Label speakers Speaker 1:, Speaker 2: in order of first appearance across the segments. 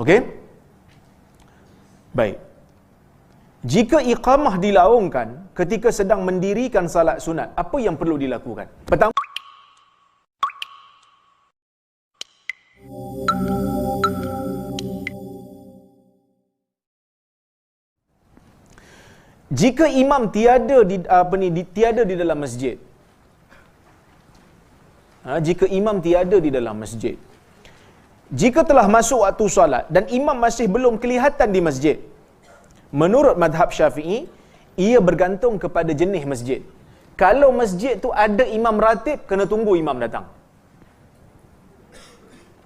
Speaker 1: Okey? Baik. Jika iqamah dilaungkan ketika sedang mendirikan salat sunat, apa yang perlu dilakukan? Pertama Jika imam tiada di apa ni di, tiada di dalam masjid. Ha, jika imam tiada di dalam masjid. Jika telah masuk waktu solat dan imam masih belum kelihatan di masjid. Menurut madhab Syafi'i, ia bergantung kepada jenis masjid. Kalau masjid tu ada imam ratib, kena tunggu imam datang.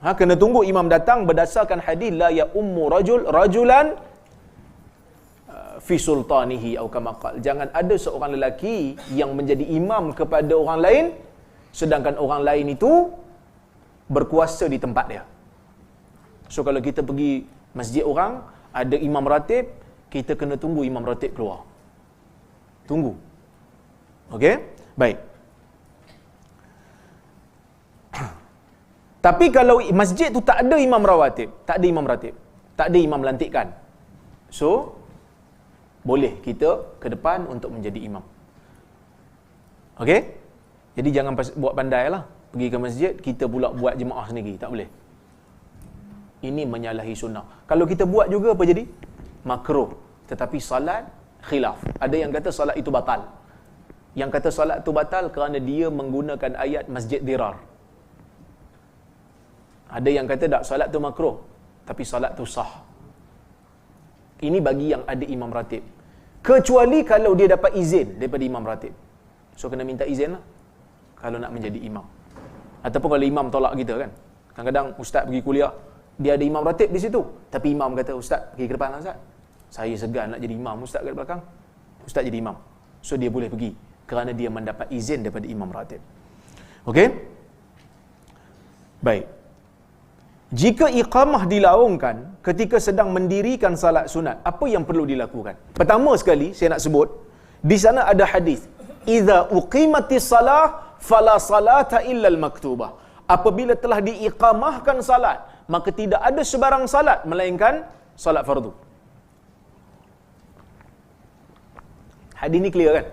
Speaker 1: Ha, kena tunggu imam datang berdasarkan hadis la ya ummu rajul rajulan fi sultanihi atau kama qal. Jangan ada seorang lelaki yang menjadi imam kepada orang lain sedangkan orang lain itu berkuasa di tempat dia. So kalau kita pergi masjid orang ada imam ratib, kita kena tunggu imam ratib keluar. Tunggu. Okey? Baik. Tapi kalau masjid tu tak ada imam rawatib, tak ada imam ratib, tak ada imam lantikan. So, boleh kita ke depan untuk menjadi imam. Okey? Jadi jangan buat pandai lah. Pergi ke masjid, kita pula buat jemaah sendiri. Tak boleh. Ini menyalahi sunnah. Kalau kita buat juga apa jadi? Makruh. Tetapi salat khilaf. Ada yang kata salat itu batal. Yang kata salat itu batal kerana dia menggunakan ayat masjid dirar. Ada yang kata tak, salat itu makruh. Tapi salat itu sah. Ini bagi yang ada imam ratib. Kecuali kalau dia dapat izin daripada imam ratib. So kena minta izin lah. Kalau nak menjadi imam. Ataupun kalau imam tolak kita kan. Kadang-kadang ustaz pergi kuliah. Dia ada imam ratib di situ. Tapi imam kata, ustaz pergi ke depan lah ustaz. Saya segan nak jadi imam ustaz kat belakang. Ustaz jadi imam. So dia boleh pergi. Kerana dia mendapat izin daripada imam ratib. Okey? Baik. Jika iqamah dilaungkan ketika sedang mendirikan salat sunat, apa yang perlu dilakukan? Pertama sekali saya nak sebut, di sana ada hadis, "Idza uqimatis salah fala salata illa al-maktubah." Apabila telah diiqamahkan salat, maka tidak ada sebarang salat melainkan salat fardu. Hadis ni clear kan?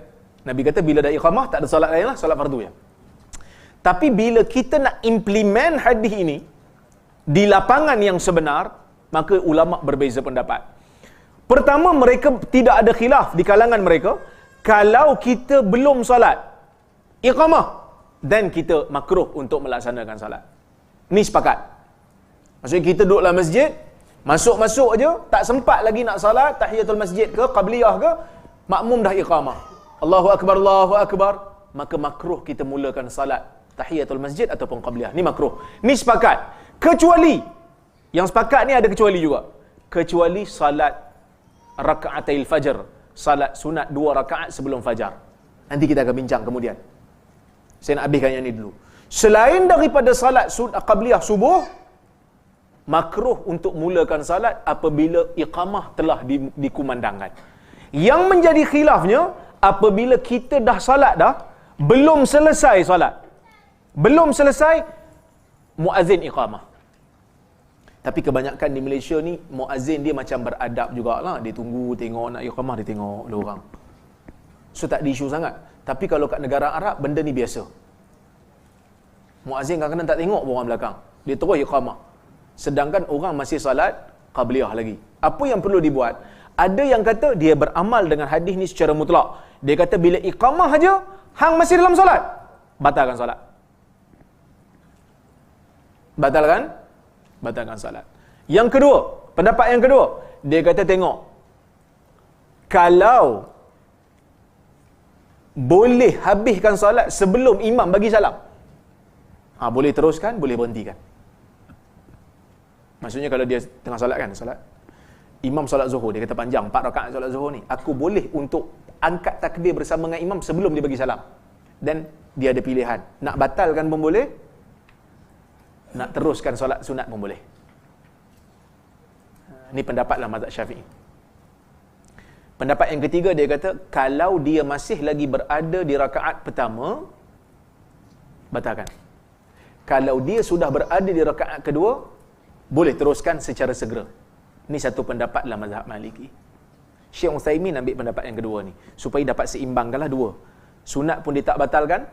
Speaker 1: Nabi kata bila dah iqamah tak ada salat lain lah, salat fardu ya. Tapi bila kita nak implement hadis ini, di lapangan yang sebenar, maka ulama berbeza pendapat. Pertama, mereka tidak ada khilaf di kalangan mereka. Kalau kita belum salat, iqamah, dan kita makruh untuk melaksanakan salat. Ni sepakat. Maksudnya kita duduk dalam masjid, masuk-masuk aja, tak sempat lagi nak salat, tahiyatul masjid ke, qabliyah ke, makmum dah iqamah. Allahu Akbar, Allahu Akbar. Maka makruh kita mulakan salat tahiyatul masjid ataupun qabliyah. Ni makruh. Ni sepakat. Kecuali yang sepakat ni ada kecuali juga. Kecuali salat rakaatil fajr, salat sunat dua rakaat sebelum fajar. Nanti kita akan bincang kemudian. Saya nak habiskan yang ni dulu. Selain daripada salat qabliyah subuh, makruh untuk mulakan salat apabila iqamah telah dikumandangkan. Yang menjadi khilafnya apabila kita dah salat dah, belum selesai salat. Belum selesai muazin iqamah. Tapi kebanyakan di Malaysia ni muazzin dia macam beradab jugalah. Dia tunggu tengok nak iqamah dia tengok dia orang. So tak ada isu sangat. Tapi kalau kat negara Arab benda ni biasa. Muazzin kadang-kadang tak tengok orang belakang. Dia terus iqamah. Sedangkan orang masih salat qabliyah lagi. Apa yang perlu dibuat? Ada yang kata dia beramal dengan hadis ni secara mutlak. Dia kata bila iqamah aja hang masih dalam solat, batalkan solat. Batalkan? batalkan salat. Yang kedua, pendapat yang kedua, dia kata tengok. Kalau boleh habiskan salat sebelum imam bagi salam. Ha, boleh teruskan, boleh berhentikan. Maksudnya kalau dia tengah salat kan, salat. Imam salat zuhur, dia kata panjang, 4 rakaat salat zuhur ni. Aku boleh untuk angkat takbir bersama dengan imam sebelum dia bagi salam. Dan dia ada pilihan. Nak batalkan pun boleh, nak teruskan solat sunat pun boleh. Ini pendapatlah mazhab Syafi'i. Pendapat yang ketiga dia kata kalau dia masih lagi berada di rakaat pertama batalkan. Kalau dia sudah berada di rakaat kedua boleh teruskan secara segera. Ini satu pendapat dalam mazhab Maliki. Syekh Uthaymin ambil pendapat yang kedua ni. Supaya dapat seimbangkanlah dua. Sunat pun dia tak batalkan.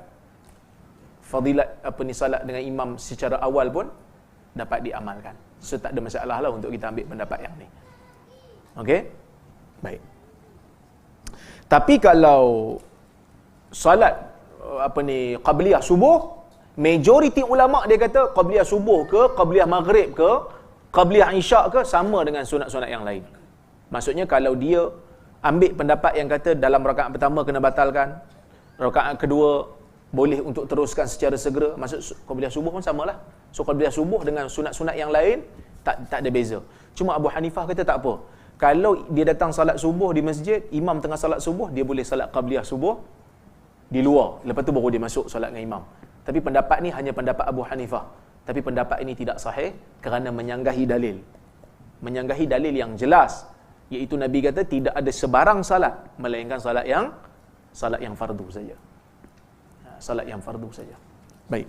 Speaker 1: Fadilat apa ni salat dengan imam secara awal pun dapat diamalkan. So tak ada masalah lah untuk kita ambil pendapat yang ni. Okey? Baik. Tapi kalau salat apa ni qabliyah subuh, majoriti ulama dia kata qabliyah subuh ke, qabliyah maghrib ke, qabliyah isyak ke sama dengan sunat-sunat yang lain. Maksudnya kalau dia ambil pendapat yang kata dalam rakaat pertama kena batalkan, rakaat kedua boleh untuk teruskan secara segera, maksud qabliyah subuh pun samalah. So qabliyah subuh dengan sunat-sunat yang lain tak tak ada beza. Cuma Abu Hanifah kata tak apa. Kalau dia datang salat subuh di masjid, imam tengah salat subuh, dia boleh salat qabliyah subuh di luar. Lepas tu baru dia masuk salat dengan imam. Tapi pendapat ni hanya pendapat Abu Hanifah. Tapi pendapat ini tidak sahih kerana menyanggahi dalil. Menyanggahi dalil yang jelas iaitu Nabi kata tidak ada sebarang salat melainkan salat yang salat yang fardu saja. Ha, salat yang fardu saja. Baik.